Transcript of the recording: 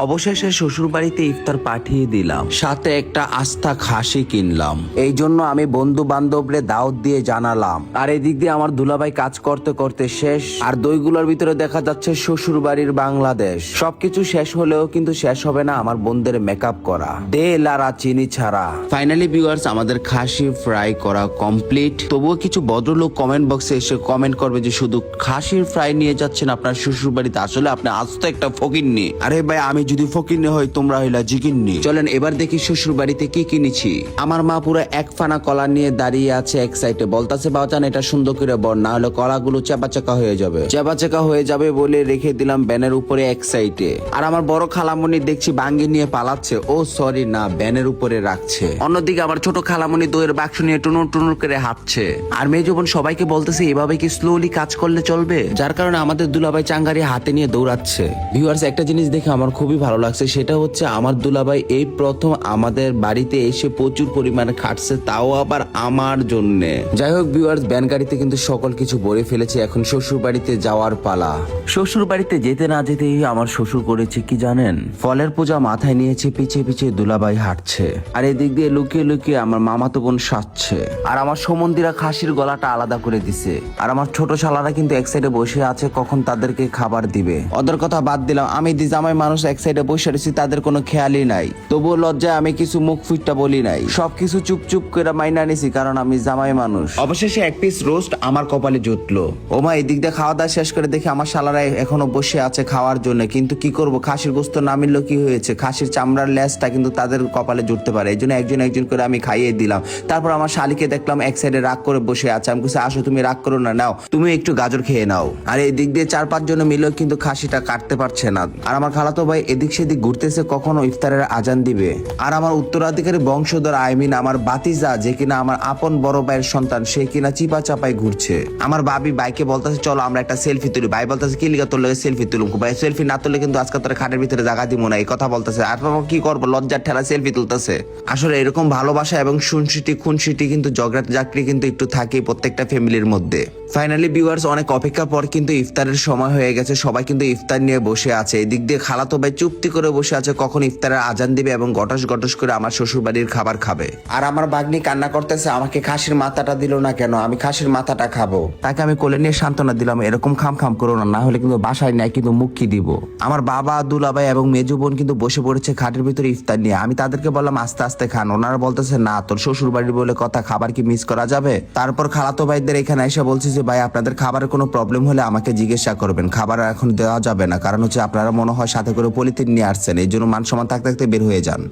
অবশেষে শ্বশুর বাড়িতে ইফতার পাঠিয়ে দিলাম। সাথে একটা আস্থা খাসি কিনলাম। এই জন্য আমি বন্ধু বান্ধবরে দাওয়াত দিয়ে জানালাম। আর এদিক দিয়ে আমার দুলাভাই কাজ করতে করতে শেষ। আর দইগুলোর ভিতরে দেখা যাচ্ছে শ্বশুর বাড়ির বাংলাদেশ। সবকিছু শেষ হলেও কিন্তু শেষ হবে না আমার বোনদের মেকআপ করা। তেল আর চিনি ছাড়া। ফাইনালি ভিউয়ার্স আমাদের খাসি ফ্রাই করা কমপ্লিট তবুও কিছু ভদ্রলোক কমেন্ট বক্সে এসে কমেন্ট করবে যে, শুধু খাসির ফ্রাই নিয়ে যাচ্ছেন আপনার শ্বশুর বাড়িতে আসলে আপনি আস্ত একটা ফকিরনি আরে ভাই, আমি যদি ফকিরনি হই তোমরা হইলা জিকিরনি চলেন এবার দেখি শ্বশুর বাড়িতে কি কিনেছি। আমার মা পুরো এক ফানা কলা নিয়ে দাঁড়িয়ে আছে এক সাইডে। বলতাছে বাবাজান এটা সুন্দর করে বল না হলে কলাগুলো চাপা চাকা হয়ে যাবে। চাপা চাকা হয়ে যাবে বলে রেখে দিলাম ব্যানের উপরে এক সাইডে। আর আমার বড় খালামণি দেখছি বাঙ্গি নিয়ে পালাচ্ছে। ও সরি না ব্যানের উপরে রাখছে। অন্যদিকে আমার ছোট খালামণি দইয়ের বাক্স নিয়ে টুনুর টুনুর করে হাঁটছে। আর মেয়ে বোন সবাইকে বলতেছে এভাবে কি স্লোলি কাজ করলে চলবে? যার কারণে আমাদের দুলাভাই চাঙ্গারি হাতে নিয়ে দৌড়াচ্ছে। ভিউয়ার্স একটা জিনিস দেখে আমার খুবই ভালো লাগছে। সেটা হচ্ছে আমার দুলাভাই এই প্রথম আমাদের বাড়িতে এসে প্রচুর পরিমাণে খাটছে, তাও আবার আমার জন্য। যাই হোক ভিউয়ার্স ব্যান গাড়িতে কিন্তু সকল কিছু ভরে ফেলেছে। এখন শ্বশুর বাড়িতে যাওয়ার পালা। শ্বশুর বাড়িতে যেতে না যেতেই আমার শ্বশুর করেছে কি জানেন? ফলের পূজা মাথায় নিয়েছে পিছে পিছে দুলাভাই হাঁটছে। আর এদিক দিয়ে লুকিয়ে লুকিয়ে আমার মামাতো বোন সাজছে। আর আমার সমন্দিরা খাসির গলাটা আলাদা করে দিছে। আর আমার ছোট শালারা কিন্তু এক সাইডে বসে আছে, কখন তাদেরকে খাবার দিবে। ওদের কথা বাদ দিলাম। আমি দি জামাই মানুষ, এক সাইডে বসে রয়েছি তাদের কোনো খেয়ালই নাই। তবুও লজ্জায় আমি কিছু মুখ ফুটটা বলি নাই। সবকিছু চুপ চুপ করে মাইনা নিছি কারণ আমি জামাই মানুষ। অবশেষে এক পিস রোস্ট আমার কপালে জুটলো। ও মা এদিক দিয়ে খাওয়া দাওয়া শেষ করে দেখি আমার শালারা এখনও বসে আছে খাওয়ার জন্য। কিন্তু কি করব? খাসির গোস্ত না মিললো কি হয়েছে? খাসির চামড়ার লেজটা কিন্তু তাদের কপালে জুটতে পারে। এই জন্য একজন একজন করে আমি খাইয়ে দিলাম। তারপর আমার শালিকে দেখলাম এক সাইডে রাগ করে বসে আছে। আমি কিছু আসো তুমি রাগ করো না নাও। তুমি একটু গাজর খেয়ে নাও। আর এই দিক দিয়ে চার পাঁচ জন মিলেও কিন্তু খাসিটা কাটতে পারছে না। আর আমার খালাতো ভাই এদিক সেদিক ঘুরতেছে কখনো ইফতারের আজান দিবে। আর আমার উত্তরাধিকারী বংশধর আই মিন আমার বাতিজা, যে কিনা আমার আপন বড় ভাইয়ের সন্তান, সে কিনা চিপা চাপাই ঘুরছে। আমার বাবি বাইকে বলতেছে, চলো আমরা একটা সেলফি তুলি। ভাই বলতেছে, কি লিগা তোর সেলফি তুলুম ভাই, সেলফি না তুললে কিন্তু আজকে তোর খাটের ভিতরে জায়গা দিব না, এই কথা বলতেছে। আর বাবা কি করব, লজ্জার ঠেলা সেলফি তুলতেছে। আসলে এরকম ভালোবাসা এবং সুনসিটি খুনসিটি কিন্তু ঝগড়া চাকরি কিন্তু একটু থাকে প্রত্যেকটা ফ্যামিলির মধ্যে। ফাইনালি ভিউয়ার্স অনেক অপেক্ষা পর কিন্তু ইফতারের সময় হয়ে গেছে, সবাই কিন্তু ইফতার নিয়ে বসে আছে। এদিক দিয়ে খালাতো ভাই চুপটি করে বসে আছে কখন ইফতারের আজান দিবে এবং গটস গটস করে আমার শ্বশুর বাড়ির খাবার খাবে। আর আমার বাগনি কান্না করতেছে আমাকে খাসির মাথাটা দিল না কেন? আমি খাসির মাথাটা খাব। তাকে আমি কোলে নিয়ে সান্ত্বনা দিলাম এরকম খাম খাম করো না না হলে কিন্তু বাসায় নেয় কিন্তু মুক্তি দিব? আমার বাবা দুলাভাই এবং মেজু বোন কিন্তু বসে পড়েছে খাটের ভিতরে ইফতার নিয়ে। আমি তাদেরকে বললাম আস্তে আস্তে খান। ওনারা বলতেছে না তোর শ্বশুর বাড়ির বলে কথা খাবার কি মিস করা যাবে? তারপর খালাতো ভাইদের এখানে এসে বলছি যে ভাই আপনাদের খাবারের কোনো প্রবলেম হলে আমাকে জিজ্ঞাসা করবেন। খাবার এখন দেওয়া যাবে না। কারণ হচ্ছে আপনারা মনে হয় সাথে করে পলিথিন নিয়ে আসছেন। এই জন্য মান সমান থাকতে থাকতে বের হয়ে যান।